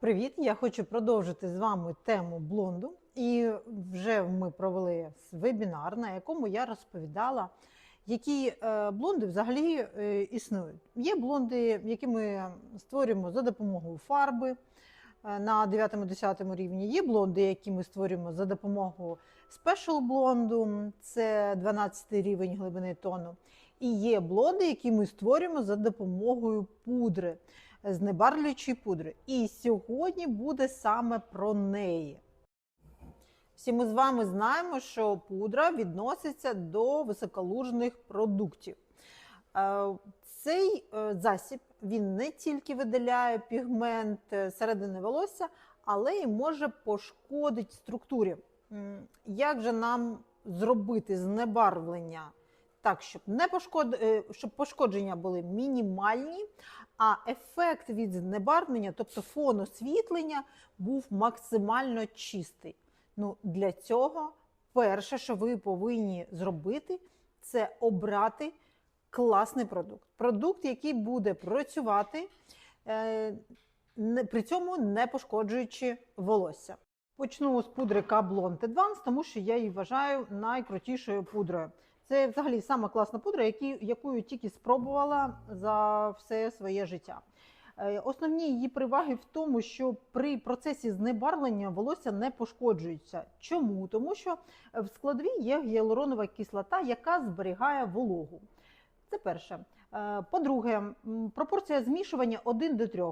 Привіт! Я хочу продовжити з вами тему блонду. І вже ми провели вебінар, на якому я розповідала, які е, блонди взагалі е, існують. Є блонди, які ми створюємо за допомогою фарби е, на 9-10 рівні. Є блонди, які ми створюємо за допомогою спешл блонду, це 12 рівень глибини тону. І є блонди, які ми створюємо за допомогою пудри знебарлюючої пудри. І сьогодні буде саме про неї. Всі ми з вами знаємо, що пудра відноситься до високолужних продуктів. Е, Цей е, засіб він не тільки видаляє пігмент е, середини волосся, але й може пошкодити структурі. Як же нам зробити знебарвлення так, щоб, не пошкод... щоб пошкодження були мінімальні, а ефект від знебарвлення, тобто фон освітлення, був максимально чистий. Ну, для цього перше, що ви повинні зробити, це обрати класний продукт. Продукт, який буде працювати, е, при цьому не пошкоджуючи волосся. Почну з пудри K-Blond Advance, тому що я її вважаю найкрутішою пудрою. Це взагалі сама класна пудра, яку тільки спробувала за все своє життя. Е, Основні її переваги в тому, що при процесі знебарвлення волосся не пошкоджується. Чому? Тому що в складові є гіалуронова кислота, яка зберігає вологу. Це перше. Е, По-друге, пропорція змішування 1 до 3.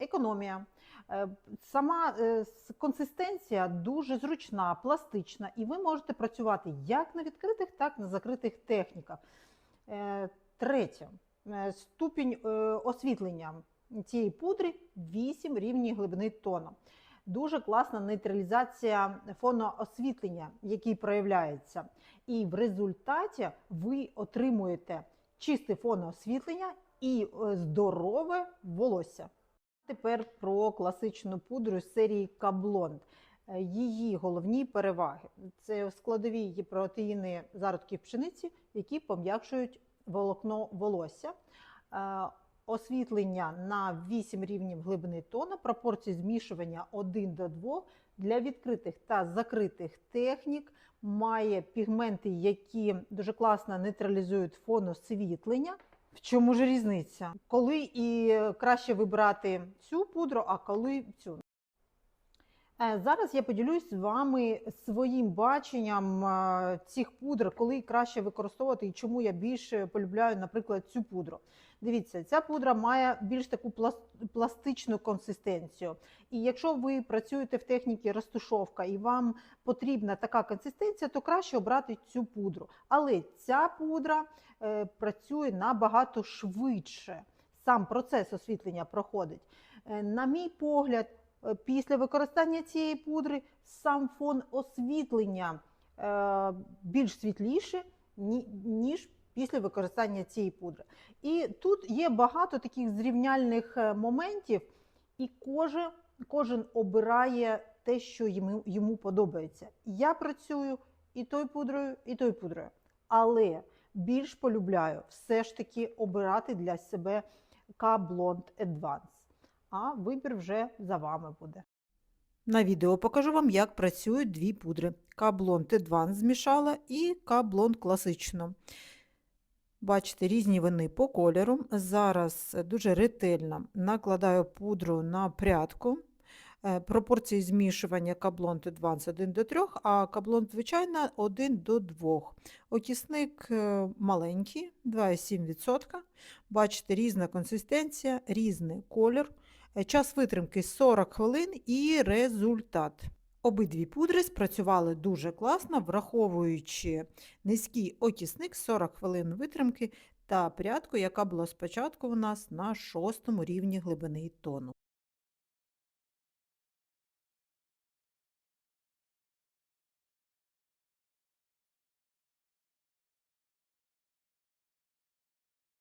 Економія. Е, Сама е, консистенція дуже зручна, пластична, і ви можете працювати як на відкритих, так і на закритих техніках. Е, Третє. Ступінь освітлення цієї пудри 8 рівнів глибини тона. Дуже класна нейтралізація фоноосвітлення, який проявляється. І в результаті ви отримуєте чисте фоноосвітлення і здорове волосся. Тепер про класичну пудру з серії Каблонд. Е, Її головні переваги це складові протеїни зародків пшениці, які пом'якшують волокно волосся, Е, освітлення на 8 рівнів глибини тона, пропорції змішування 1 до 2 для відкритих та закритих технік. Має пігменти, які дуже класно нейтралізують фон освітлення. В чому ж різниця? Коли і краще вибрати цю пудру, а коли цю. Е, Зараз я поділюсь з вами своїм баченням е, цих пудр, коли краще використовувати і чому я більше полюбляю, наприклад, цю пудру. Дивіться, ця пудра має більш таку пластичну консистенцію. І якщо ви працюєте в техніці розтушовка і вам потрібна така консистенція, то краще обрати цю пудру. Але ця пудра е, працює набагато швидше. Сам процес освітлення проходить. На мій погляд, після використання цієї пудри сам фон освітлення е, більш світліше, ніж після використання цієї пудри. І тут є багато таких зрівняльних е, моментів, і кожен, кожен обирає те, що йому, йому подобається. Я працюю і тою пудрою, і тою пудрою. Але більш полюбляю все ж таки обирати для себе K-Blond Advance. А вибір вже за вами буде. На відео покажу вам, як працюють дві пудри. K-Blond Advance змішала і K-Blond класично. Бачите, різні вони по кольору. Зараз дуже ретельно накладаю пудру на прядку. Е, Пропорції змішування каблон Advance 1 до 3, а каблон звичайна 1 до 2. Окисник е, маленький, 2,7%. Бачите, різна консистенція, різний колір. Е, Час витримки 40 хвилин і результат. Обидві пудри спрацювали дуже класно, враховуючи низький отісник 40 хвилин витримки та прядку, яка була спочатку у нас на шостому рівні глибини тону.